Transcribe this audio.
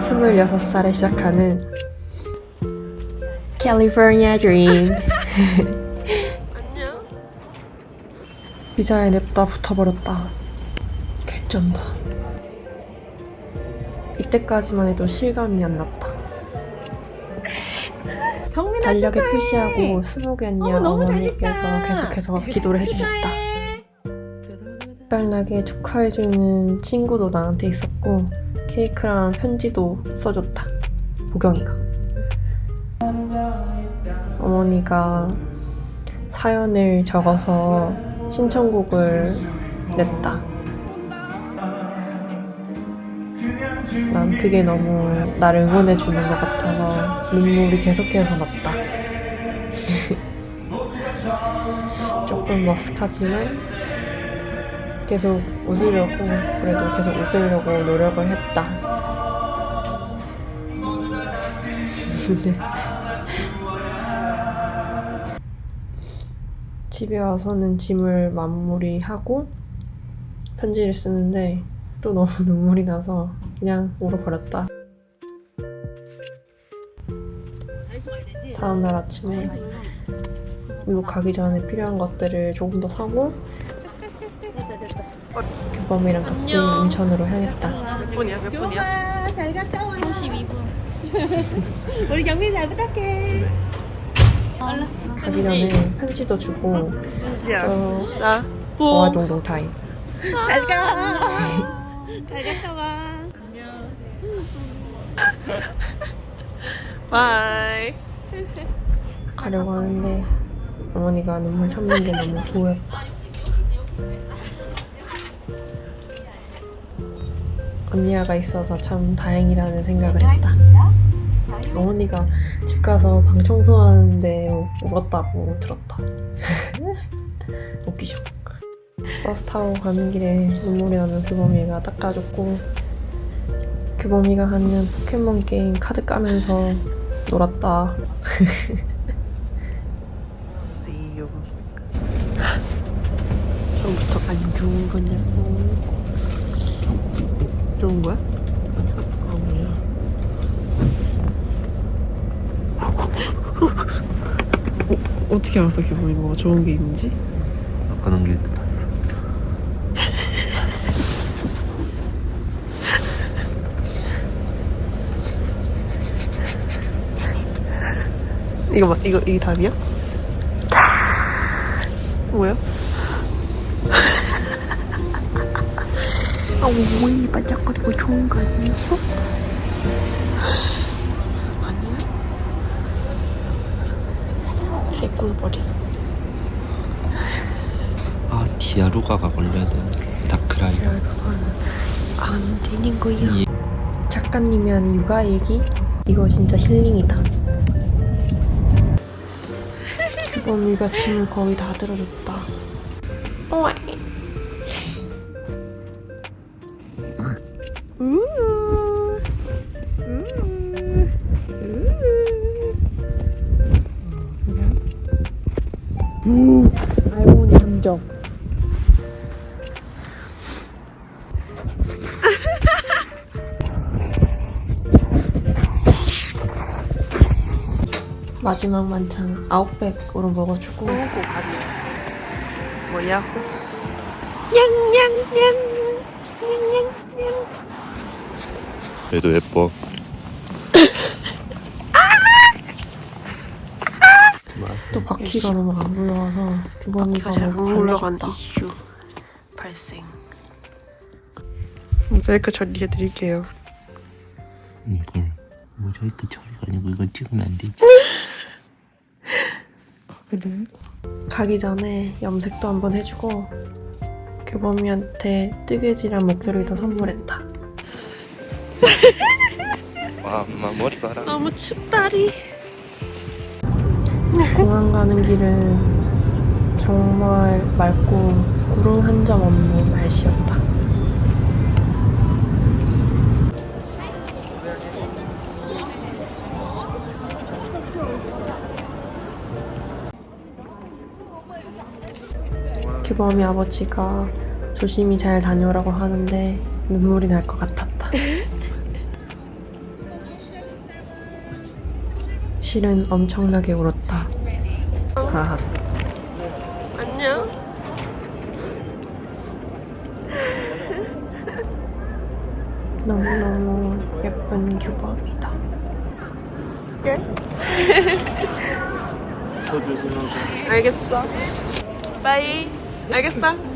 26살에 시작하는 캘리포니아 드림 안녕. 비자에 냅다 붙어버렸다 개쩐다 이때까지만 해도 실감이 안 났다 달력에 축하해. 표시하고 스무개 언니와 어머, 어머니께서. 계속해서 기도를 해주셨다 축하해. 딸나게 축하해주는 친구도 나한테 있었고 케이크랑 편지도 써줬다. 보경이가. 어머니가 사연을 적어서 신청곡을 냈다. 난 그게 너무 나를 응원해주는 것 같아서 눈물이 계속해서 났다. 조금 머쓱하지만 계속 웃으려고 그래도 계속 웃으려고 노력을 했다. 네. 집에 와서는 짐을 마무리하고 편지를 쓰는데 또 너무 눈물이 나서 그냥 울어버렸다. 다음날 아침에 미국 가기 전에 필요한 것들을 조금 더 사고 규범이랑 같이 인천으로 향했다. 몇 분이야? 몇 분이야? 아, 잘 갔다 와. 32분. 우리 경민 잘 부탁해. 가기 전에 편지도 주고 은지야. 어, 나. 영화 동동 타임. 잘 가. 잘 갔다 와. 안녕. 바이. 가려고 하는데 어머니가 눈물 참는 게 너무 보였다. 언니야가 있어서 참 다행이라는 생각을 했다. 어머니가 집 가서 방 청소하는데 울었다고 들었다. 웃기죠. 버스 타고 가는 길에 눈물이 나는 규범이가 닦아줬고 규범이가 하는 포켓몬 게임 카드 까면서 놀았다. 처음부터 안 좋은 거냐고. 좋은 거야? 아 뭐야? 어, 어떻게 알았어 기분이 뭐가 좋은 게 있는지? 아까 넘길 때 봤어. 이거 봐, 이거 이게 답이야? 뭐야? 아, 오이 반짝거리고 좋은 거 아니었어? 아니야? 개꿀벌이. 아 디아루가가 걸려야 되는데 다크라이. 안 되는 거야. 이 작가님이 하는 육아일기? 이거 진짜 힐링이다. 규범이가 짐을 거의 다 들어줬다. 오이. 알고 보니 함정. 마지막 만찬 아웃백으로 먹어주고 뭐야? 그 래도 예뻐. 또 바퀴가 너무 안 불러와서 규범이가 잘못 너무 올라간 달라졌다. 이슈 발생. 모자이크 처리해 드릴게요. 이걸 모자이크 처리가 아니고 이건 찍으면 안 되지. 그래? 가기 전에 염색도 한번 해주고 규범이한테 뜨개질한 목도리도 선물했다. 와 엄마 머리 봐라. 너무 춥다리. 공항 가는 길은 정말 맑고 구름 한 점 없는 날씨였다. 규범이 아버지가 조심히 잘 다녀오라고 하는데 눈물이 날 것 같았 실은 엄청나게 울었다. 하하. 안녕. 너무너무 예쁜 규범이다. 알겠어. 빠이. 알겠어.